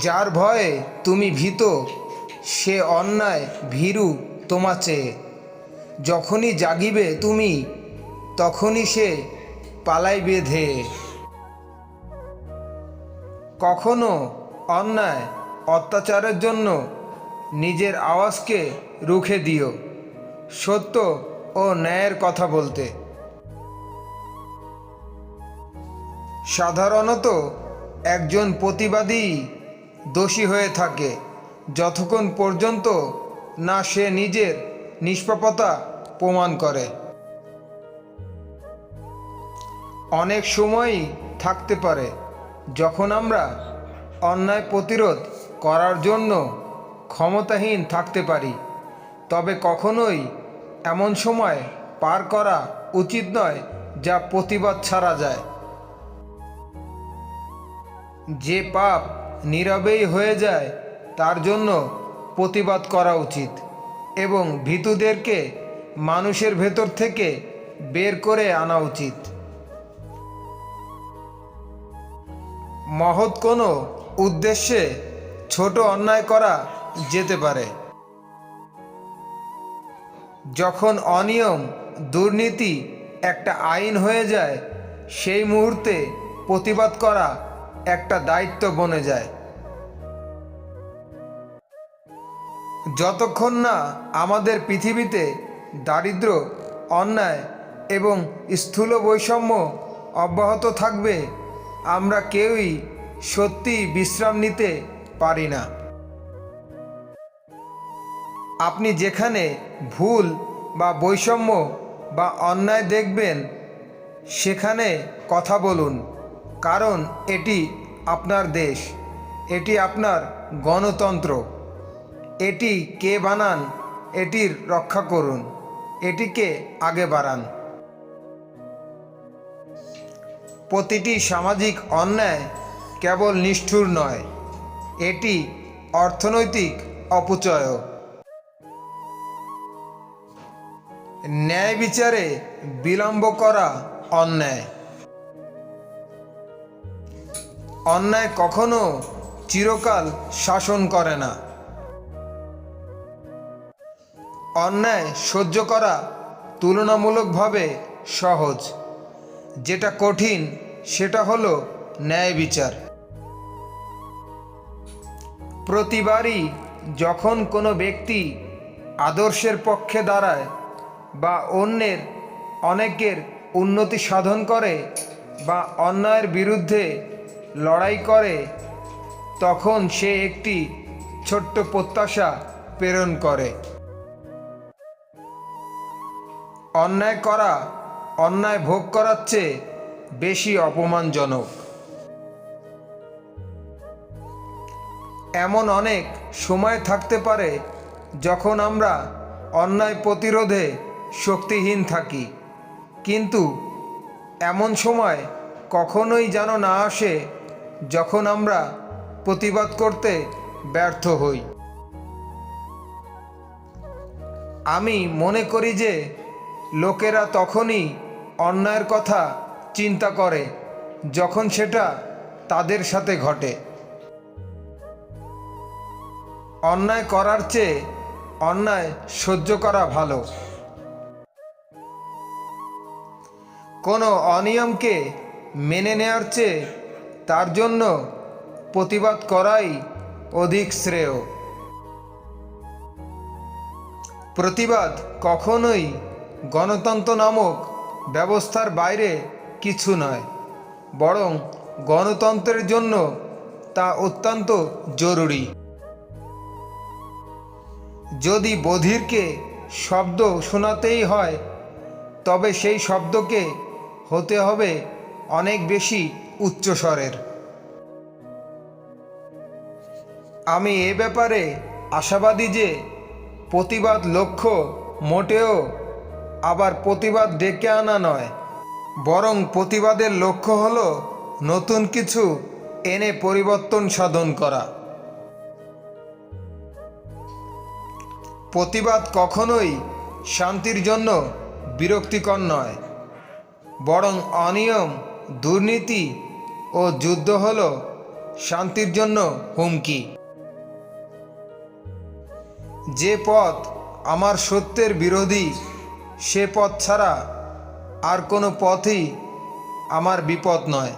যার ভয়ে তুমি ভীত, সে অন্যায় ভীরু তোমা চেয়ে। যখনই জাগিবে তুমি, তখনই সে পালাইবে ধেয়ে কখনো অন্যায় অত্যাচারের জন্য নিজের আওয়াজকে রুখে দিও, সত্য ও ন্যায়ের কথা বলতে। সাধারণত একজন প্রতিবাদী দোষী হয়ে থাকে। যতক্ষণ পর্যন্ত না সে নিজের নিষ্পাপতা প্রমাণ করে। অনেক সময়ই থাকতে পারে, যখন আমরা অন্যায় প্রতিরোধ করার জন্য ক্ষমতাহীন থাকতে পারি। তবে কখনোই এমন সময় পার করা উচিত নয় যা প্রতিবাদ ছাড়া যায়। যে পাপ নীরবেই হয়ে যায়, তার জন্য প্রতিবাদ করা উচিত এবং ভীতুদেরকে মানুষের ভেতর থেকে বের করে আনা উচিত। মহৎ কোনো উদ্দেশ্যে ছোট অন্যায় করা যেতে পারে। যখন অনিয়ম, দুর্নীতি একটা আইন হয়ে যায়, সেই মুহূর্তে প্রতিবাদ করা একটা দায়িত্ব বনে যায়। যতক্ষণ না আমাদের পৃথিবীতে দারিদ্র, অন্যায় এবং স্থূল বৈষম্য অব্যাহত থাকবে, আমরা কেউই সত্যি বিশ্রাম নিতে পারি না। আপনি যেখানে ভুল বা বৈষম্য বা অন্যায় দেখবেন, সেখানে কথা বলুন। কারণ এটি আপনার দেশ। এটি আপনার গণতন্ত্র। এটি কে বানান, এটির রক্ষা করুন। এটিকে আগে বাড়ান। প্রতিটি সামাজিক অন্যায় কেবল নিষ্ঠুর নয়, এটি অর্থনৈতিক অপচয় ন্যায় বিচারে বিলম্ব করা অন্যায়। অন্যায় কখনো চিরকাল শাসন করে না। অন্যায় সহ্য করা তুলনামূলকভাবে সহজ। যেটা কঠিন, সেটা হলো ন্যায় বিচার। প্রতিবারই যখন কোনো ব্যক্তি আদর্শের পক্ষে দাঁড়ায় বা অন্যের, অনেকের উন্নতি সাধন করে বা অন্যায়ের বিরুদ্ধে লড়াই করে, তখন সে একটি ছোট্ট প্রত্যাশা প্রেরণ করে। অন্যায় করা, অন্যায় ভোগ করার চেয়ে বেশি অপমানজনক। এমন অনেক সময় থাকতে পারে যখন আমরা অন্যায় প্রতিরোধে শক্তিহীন থাকি, কিন্তু এমন সময় কখনোই যেন না আসে যখন আমরা প্রতিবাদ করতে ব্যর্থ হই। আমি মনে করি যে লোকেরা তখনই অন্যায়ের কথা চিন্তা করে যখন সেটা তাদের সাথে ঘটে। অন্যায় করার চেয়ে অন্যায় সহ্য করা ভালো। কোনো অনিয়মকে মেনে নেওয়ার চেয়ে তার জন্য প্রতিবাদ করাই অধিক শ্রেয়। প্রতিবাদ কখনোই গণতন্ত্র নামক ব্যবস্থার বাইরে কিছু নয়, বরং গণতন্ত্রের জন্য তা অত্যন্ত জরুরি। যদি বধিরকে শব্দ শোনাতেই হয়, তবে সেই শব্দকে হতে হবে অনেক বেশি উচ্চস্বরের আমি এ ব্যাপারে আশাবাদী যে প্রতিবাদ লক্ষ্য মোটেও আবার প্রতিবাদ ডেকে আনা নয়, বরং প্রতিবাদের লক্ষ্য হল নতুন কিছু এনে পরিবর্তন সাধন করা। প্রতিবাদ কখনোই শান্তির জন্য বিরক্তিকর নয়, বরং অনিয়ম, দুর্নীতি ও যুদ্ধ হল শান্তির জন্য হুমকি। যে পথ আমার সত্যের বিরোধী, সে পথ ছাড়া আর কোনো পথই আমার বিপদ নয়।